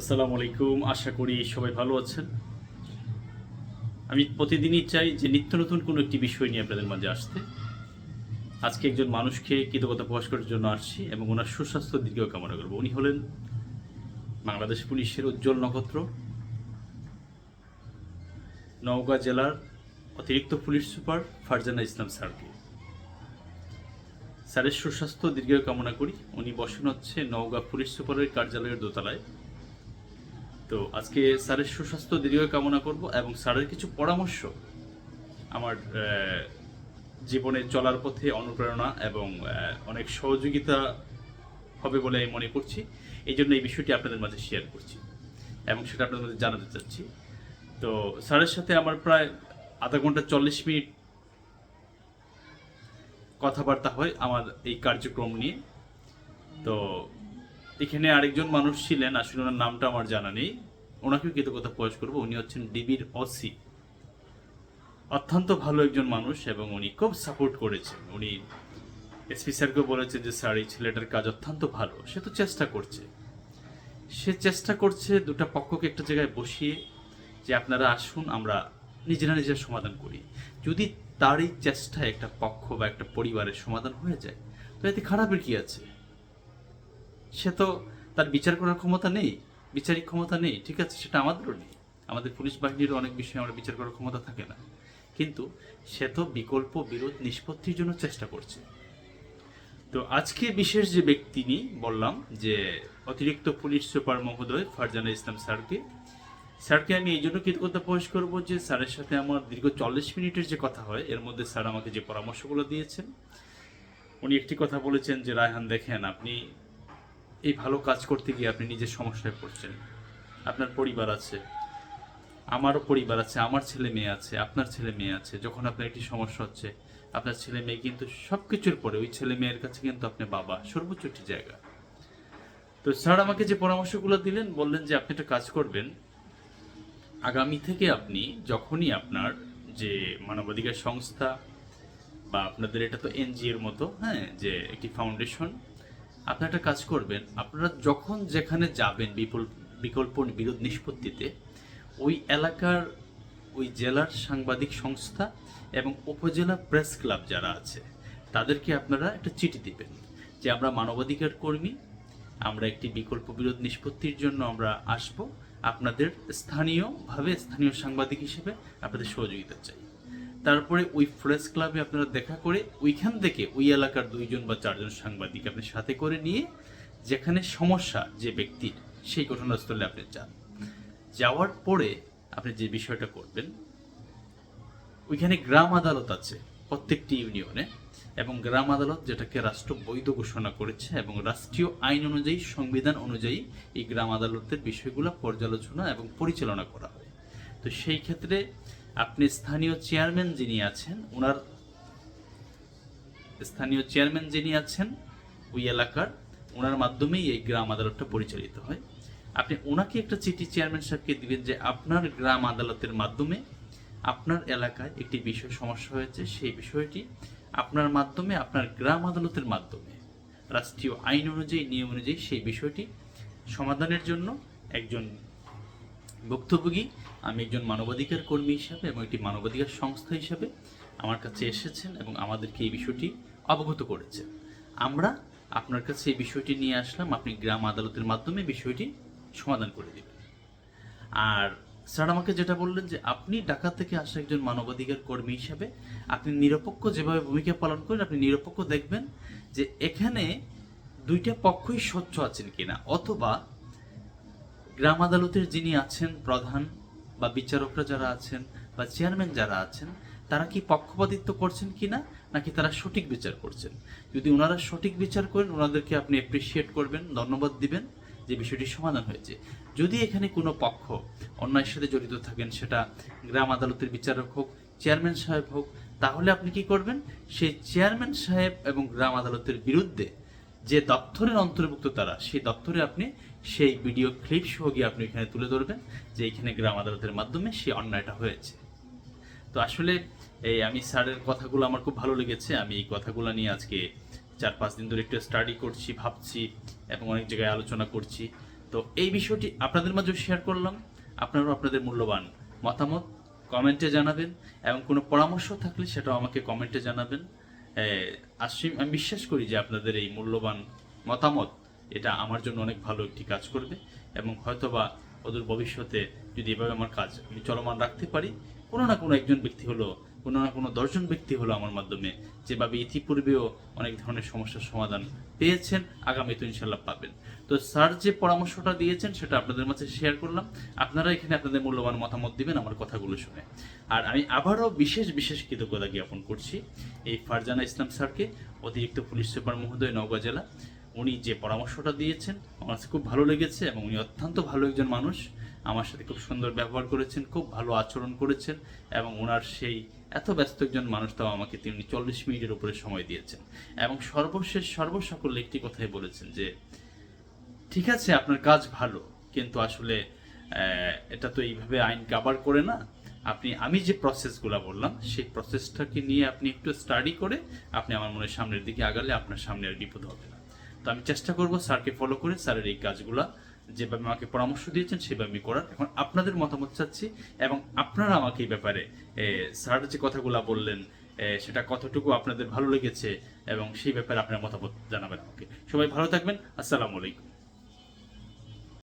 আসসালামু আলাইকুম, আশা করি সবাই ভালো আছেন। আমি প্রতিদিনই চাই যে নিত্য নতুন কোনো একটি বিষয় নিয়ে আপনাদের মাঝে আসতে। আজকে একজন মানুষকে কৃতজ্ঞতা প্রকাশ করার জন্য আসছি এবং ওনার সুস্বাস্থ্য দীর্ঘ কামনা করব। উনি হলেন বাংলাদেশ পুলিশের উজ্জ্বল নক্ষত্র। নওগাঁ জেলার অতিরিক্ত পুলিশ সুপার ফারজানা ইসলাম স্যারকে। স্যারের সুস্বাস্থ্য দীর্ঘ কামনা করি। উনি বসেন হচ্ছে নওগাঁ পুলিশ সুপারের কার্যালয়ের দোতলায়। তো আজকে স্যারের সুস্বাস্থ্য দীর্ঘ কামনা করব এবং স্যারের কিছু পরামর্শ আমার জীবনে চলার পথে অনুপ্রেরণা এবং অনেক সহযোগিতা হবে বলে আমি মনে করছি। এই জন্য এই বিষয়টি আপনাদের মাঝে শেয়ার করছি এবং সেটা আপনাদের মাঝে জানাতে চাচ্ছি। তো স্যারের সাথে আমার প্রায় আধা ঘণ্টা চল্লিশ মিনিট কথাবার্তা হয় আমার এই কার্যক্রম নিয়ে। তো এখানে আরেকজন মানুষ ছিলেন, আসলে ওনার নামটা আমার জানা নেই। ওনাকেও কৃতজ্ঞতা প্রকাশ করব, উনি হচ্ছেন ডিবির অসি অত্যন্ত ভালো একজন মানুষ এবং উনি খুব সাপোর্ট করেছেন। উনি এসপি স্যারকেও বলেছে যে, স্যার, এই ছেলেটার কাজ অত্যন্ত ভালো। সে তো চেষ্টা করছে। সে চেষ্টা করছে দুটা পক্ষকে একটা জায়গায় বসিয়ে যে, আপনারা আসুন, আমরা নিজেরা নিজের সমাধান করি। যদি তার এই চেষ্টায় একটা পক্ষ বা একটা পরিবারের সমাধান হয়ে যায় তো এতে খারাপের কি আছে? সে তো তার বিচার করার ক্ষমতা নেই, বিচারিক ক্ষমতা নেই, ঠিক আছে, সেটা আমাদেরও নেই। আমাদের পুলিশ বাহিনীরও অনেক বিষয়ে আমরা বিচার করার ক্ষমতা থাকে না। কিন্তু সে তো বিকল্প, বিরোধ, নিষ্পত্তির জন্য চেষ্টা করছে। তো আজকে বিশেষ যে ব্যক্তি নিয়ে বললাম যে অতিরিক্ত পুলিশ সুপার মহোদয় ফারজানা ইসলাম স্যারকে স্যারকে আমি এই জন্য কৃতজ্ঞতা প্রকাশ করব যে স্যারের সাথে আমার দীর্ঘ চল্লিশ মিনিটের যে কথা হয়, এর মধ্যে স্যার আমাকে যে পরামর্শগুলো দিয়েছেন, উনি একটি কথা বলেছেন যে, রায়হান, দেখেন, আপনি এই ভালো কাজ করতে গিয়ে আপনি নিজের সমস্যায় পড়ছেন। আপনার পরিবার আছে, আমারও পরিবার আছে, আমার ছেলে মেয়ে আছে, আপনার ছেলে মেয়ে আছে, যখন আপনার একটি সমস্যা হচ্ছে, আপনার ছেলে মেয়ে কিন্তু সব কিছুর পরে ওই ছেলে মেয়ের কাছে কিন্তু আপনি বাবা, সর্বোচ্চ একটি জায়গা। তো স্যার আমাকে যে পরামর্শগুলো দিলেন, বললেন যে আপনি একটা কাজ করবেন। আগামী থেকে আপনি যখনই আপনার যে মানবাধিকার সংস্থা বা আপনাদের এটা তো এনজিওর মতো হ্যাঁ যে একটি ফাউন্ডেশন আপনারা একটা কাজ করবেন, আপনারা যখন যেখানে যাবেন বিকল্প বিরোধ নিষ্পত্তিতে, ওই এলাকার ওই জেলার সাংবাদিক সংস্থা এবং উপজেলা প্রেস ক্লাব যারা আছে, তাদেরকে আপনারা একটা চিঠি দিবেন যে আমরা মানবাধিকার কর্মী, আমরা একটি বিকল্প বিরোধ নিষ্পত্তির জন্য আমরা আসব। আপনাদের স্থানীয়ভাবে স্থানীয় সাংবাদিক হিসেবে আপনাদের সহযোগিতা চাই। তারপরে ওই প্রেস ক্লাবে আপনারা দেখা করে ওইখান থেকে ওই এলাকার দুইজন বা চারজন সাংবাদিক আপনি সাথে করে নিয়ে যেখানে সমস্যা যে ব্যক্তির, সেই ঘটনাস্থলে আপনি যান। যাওয়ার পরে আপনি যে বিষয়টা করবেন, ওইখানে গ্রাম আদালত আছে প্রত্যেকটি ইউনিয়নে এবং গ্রাম আদালত যেটাকে রাষ্ট্র বৈধ ঘোষণা করেছে এবং রাষ্ট্রীয় আইন অনুযায়ী, সংবিধান অনুযায়ী এই গ্রাম আদালতের বিষয়গুলো পর্যালোচনা এবং পরিচালনা করা হয়। তো সেই ক্ষেত্রে আপনি স্থানীয় চেয়ারম্যান যিনি আছেন, ওনার স্থানীয় চেয়ারম্যান যিনি আছেন ওই এলাকার, ওনার মাধ্যমেই এই গ্রাম আদালতটা পরিচালিত হয়। আপনি ওনাকে একটা চিঠি চেয়ারম্যান সাহেবকে দিবেন যে আপনার গ্রাম আদালতের মাধ্যমে আপনার এলাকায় একটি বিষয় সমস্যা হয়েছে, সেই বিষয়টি আপনার মাধ্যমে, আপনার গ্রাম আদালতের মাধ্যমে, রাষ্ট্রীয় আইন অনুযায়ী, নিয়ম অনুযায়ী সেই বিষয়টি সমাধানের জন্য একজন ভুক্তভোগী আমি একজন মানবাধিকার কর্মী হিসাবে এবং একটি মানবাধিকার সংস্থা হিসাবে আমার কাছে এসেছেন এবং আমাদেরকে এই বিষয়টি অবগত করেছেন। আমরা আপনার কাছে এই বিষয়টি নিয়ে আসলাম, আপনি গ্রাম আদালতের মাধ্যমে বিষয়টি সমাধান করে দেবেন আর স্যার আমাকে যেটা বললেন যে আপনি ঢাকা থেকে আসা একজন মানবাধিকার কর্মী হিসাবে আপনি নিরপেক্ষ যেভাবে ভূমিকা পালন করেন, আপনি নিরপেক্ষ দেখবেন যে এখানে দুইটা পক্ষই স্বচ্ছ আছেন কিনা, অথবা গ্রাম আদালতের যিনি আছেন প্রধান বা বিচারকরা যারা আছেন বা চেয়ারম্যান যারা আছেন, তারা কি পক্ষপাতিত্ব করছেন কিনা, নাকি তারা সঠিক বিচার করছেন? যদি ওনারা সঠিক বিচার করেন, ওনাদেরকে আপনি অ্যাপ্রিসিয়েট করবেন, ধন্যবাদ দিবেন যে বিষয়টি সমাধান হয়েছে। যদি এখানে কোনো পক্ষ অন্যায়ের সাথে জড়িত থাকেন, সেটা গ্রাম আদালতের বিচারক হোক, চেয়ারম্যান সাহেব হোক, তাহলে আপনি কি করবেন? সেই চেয়ারম্যান সাহেব এবং গ্রাম আদালতের বিরুদ্ধে যে দপ্তরের অন্তর্ভুক্ত তারা, সেই দপ্তরে আপনি সেই ভিডিও ক্লিপ সহ গিয়ে আপনি এখানে তুলে ধরবেন যে এখানে গ্রাম আদালতের মাধ্যমে সেই অন্যায়টা হয়েছে। তো আসলে এই আমি স্যারের কথাগুলো আমার খুব ভালো লেগেছে। আমি এই কথাগুলো নিয়ে আজকে চার পাঁচ দিন ধরে একটু স্টাডি করছি, ভাবছি এবং অনেক জায়গায় আলোচনা করছি। তো এই বিষয়টি আপনাদের মাঝেও শেয়ার করলাম। আপনারাও আপনাদের মূল্যবান মতামত কমেন্টে জানাবেন এবং কোনো পরামর্শ থাকলে সেটাও আমাকে কমেন্টে জানাবেন। এ, আসি- আমি বিশ্বাস করি যে আপনাদের এই মূল্যবান মতামত এটা আমার জন্য অনেক ভালো একটি কাজ করবে এবং হয়তোবা অদূর ভবিষ্যতে যদি এভাবে আমার কাজ আমি চলমান রাখতে পারি কোনো না কোনো একজন ব্যক্তি হলো কোনো না কোনো দশজন ব্যক্তি হলো আমার মাধ্যমে যেভাবে ইতিপূর্বেও অনেক ধরনের সমস্যার সমাধান পেয়েছেন, আগামী তো ইনশাল্লাহ পাবেন। তো স্যার যে পরামর্শটা দিয়েছেন সেটা আপনাদের মাঝে শেয়ার করলাম। আপনারা এখানে আপনাদের মূল্যবান মতামত দিবেন আমার কথাগুলো শুনে। আর আমি আবারও বিশেষ বিশেষ কৃতজ্ঞতা জ্ঞাপন করছি এই ফারজানা ইসলাম স্যারকে, অতিরিক্ত পুলিশ সুপার মহোদয়, নওগাঁ জেলা। উনি যে পরামর্শটা দিয়েছেন, আমার কাছে খুব ভালো লেগেছে এবং উনি অত্যন্ত ভালো একজন মানুষ। আমার সাথে খুব সুন্দর ব্যবহার করেছেন, খুব ভালো আচরণ করেছেন এবং ওনার সেই এত ব্যস্ত একজন মানুষ তাও আমাকে তিনি চল্লিশ মিনিটের উপরে সময় দিয়েছেন। এবং সর্বশেষ, সর্বসকল একটি কথাই বলেছেন যে, ঠিক আছে, আপনার কাজ ভালো, কিন্তু আসলে এটা তো এইভাবে আইন কাভার করে না। আপনি, আমি যে প্রসেসগুলো বললাম, সেই প্রসেসটাকে নিয়ে আপনি একটু স্টাডি করে, আপনি আমার মনে সামনের দিকে আগালে আপনার সামনে আর বিপদ হবে না। তো আমি চেষ্টা করব স্যারকে ফলো করে স্যারের এই কাজগুলা যেভাবে আমাকে পরামর্শ দিয়েছেন সেভাবে আমি করার। এখন আপনাদের মতামত চাচ্ছি এবং আপনারা আমাকে এই ব্যাপারে স্যার যে কথাগুলো বললেন সেটা কতটুকু আপনাদের ভালো লেগেছে এবং সেই ব্যাপারে আপনার মতামত জানাবেন আমাকে। সবাই ভালো থাকবেন। আসসালামু আলাইকুম।